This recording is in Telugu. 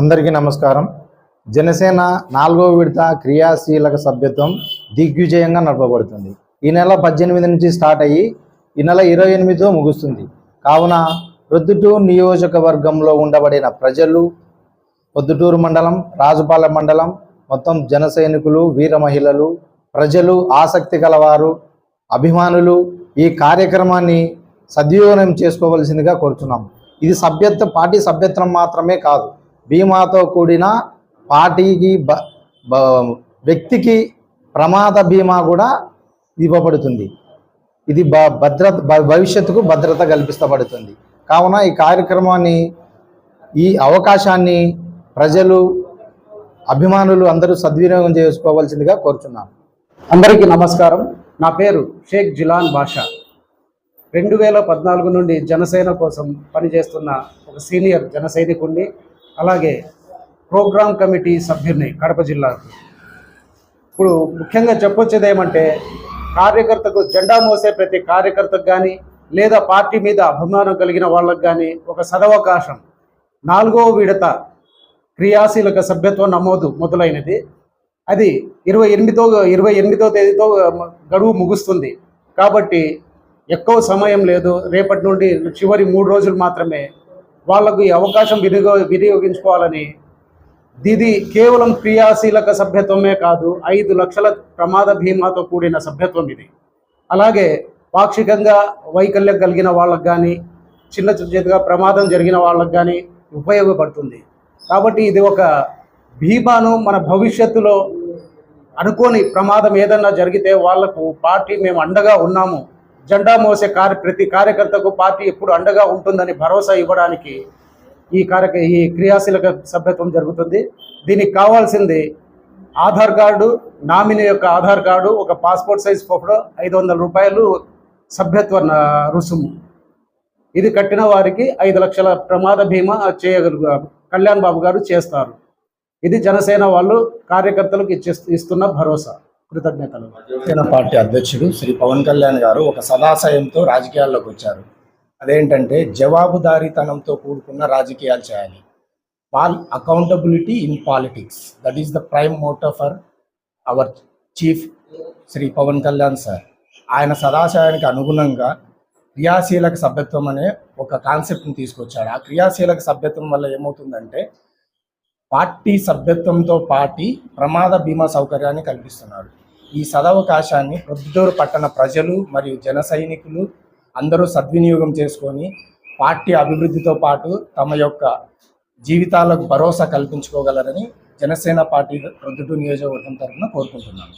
అందరికీ నమస్కారం. జనసేన నాలుగో విడత క్రియాశీలక సభ్యత్వం దిగ్విజయంగా నడపబడుతుంది. ఈ నెల పద్దెనిమిది నుంచి స్టార్ట్ అయ్యి ఈ నెల ఇరవై ఎనిమిదితో ముగుస్తుంది. కావున ప్రొద్దుటూరు నియోజకవర్గంలో ఉండబడిన ప్రజలు పొద్దుటూరు మండలం రాజుపాలెం మండలం మొత్తం జన సైనికులు వీర మహిళలు ప్రజలు ఆసక్తి గలవారు అభిమానులు ఈ కార్యక్రమాన్ని సద్వినియోగం చేసుకోవలసిందిగా కోరుతున్నాం. ఇది సభ్యత్వ పార్టీ సభ్యత్వం మాత్రమే కాదు. బీమాతో కూడిన పార్టీకి బ బ- వ్యక్తికి ప్రమాద బీమా కూడా ఇవ్వబడుతుంది. ఇది భ భద్రత భవిష్యత్తుకు భద్రత కల్పిస్తబడుతుంది. కావున ఈ కార్యక్రమాన్ని ఈ అవకాశాన్ని ప్రజలు అభిమానులు అందరూ సద్వినియోగం చేసుకోవాల్సిందిగా కోరుచున్నాను. అందరికీ నమస్కారం. నా పేరు షేక్ జిలాన్ బాషా. రెండు వేల పద్నాలుగు నుండి జనసేన కోసం పనిచేస్తున్న ఒక సీనియర్ జన సైనికుడిని అలాగే ప్రోగ్రామ్ కమిటీ సభ్యుని కడప జిల్లాకు. ఇప్పుడు ముఖ్యంగా చెప్పొచ్చేది ఏమంటే కార్యకర్తకు జెండా మోసే ప్రతి కార్యకర్తకు కానీ లేదా పార్టీ మీద అభిమానం కలిగిన వాళ్ళకు కానీ ఒక సదవకాశం. నాలుగో విడత క్రియాశీలక సభ్యత్వ నమోదు మొదలైనది. అది ఇరవై ఎనిమిదో ఇరవై ఎనిమిదో తేదీతో గడువు ముగుస్తుంది. కాబట్టి ఎక్కువ సమయం లేదు. రేపటి నుండి చివరి మూడు రోజులు మాత్రమే వాళ్ళకు ఈ అవకాశం వినియోగ వినియోగించుకోవాలని ఇది కేవలం క్రియాశీలక సభ్యత్వమే కాదు ఐదు లక్షల ప్రమాద భీమాతో కూడిన సభ్యత్వం ఇది. అలాగే పాక్షికంగా వైకల్యం కలిగిన వాళ్ళకు కానీ చిన్న చిన్నగా ప్రమాదం జరిగిన వాళ్ళకు కానీ ఉపయోగపడుతుంది. కాబట్టి ఇది ఒక బీమాను మన భవిష్యత్తులో అనుకోని ప్రమాదం ఏదన్నా జరిగితే వాళ్ళకు పార్టీ మేము అండగా ఉన్నాము. జెండా మోసే కార్య ప్రతి కార్యకర్తకు పార్టీ ఎప్పుడు అండగా ఉంటుందని భరోసా ఇవ్వడానికి ఈ కార్యక ఈ క్రియాశీలక సభ్యత్వం జరుగుతుంది. దీనికి కావాల్సింది ఆధార్ కార్డు నామినీ యొక్క ఆధార్ కార్డు ఒక పాస్పోర్ట్ సైజ్ ఫోటో ఐదు వందల రూపాయలు సభ్యత్వ రుసుము. ఇది కట్టిన వారికి ఐదు లక్షల ప్రమాద బీమా చేయగలుగు కళ్యాణ్ బాబు గారు చేస్తారు. ఇది జనసేన వాళ్ళు కార్యకర్తలకు ఇచ్చే ఇస్తున్న భరోసా. కృతజ్ఞతలు. జనసేన పార్టీ అధ్యక్షుడు శ్రీ పవన్ కళ్యాణ్ గారు ఒక సదాశయంతో రాజకీయాల్లోకి వచ్చారు. అదేంటంటే జవాబుదారీతనంతో కూడుకున్న రాజకీయాలు చేయాలి. Paul accountability in politics. That is the prime motto for our chief Shri Pawan Kalyan sir. ఆయన సదాశయానికి అనుగుణంగా క్రియాశీలక సభ్యత్వం అనే ఒక కాన్సెప్ట్ని తీసుకొచ్చాడు ఆ క్రియాశీలక సభ్యత్వం వల్ల ఏమవుతుందంటే పార్టీ సభ్యత్వంతో పాటి ప్రమాద బీమా సౌకర్యాన్ని కల్పిస్తున్నాడు ఈ సదవకాశాన్ని ప్రొద్దుటూరు పట్టణ ప్రజలు మరియు జన సైనికులు అందరూ సద్వినియోగం చేసుకొని పార్టీ అభివృద్ధితో పాటు తమ యొక్క జీవితాలకు భరోసా కల్పించుకోగలరని జనసేన పార్టీ ప్రొద్దుటూరు నియోజకవర్గం తరఫున కోరుకుంటున్నాను.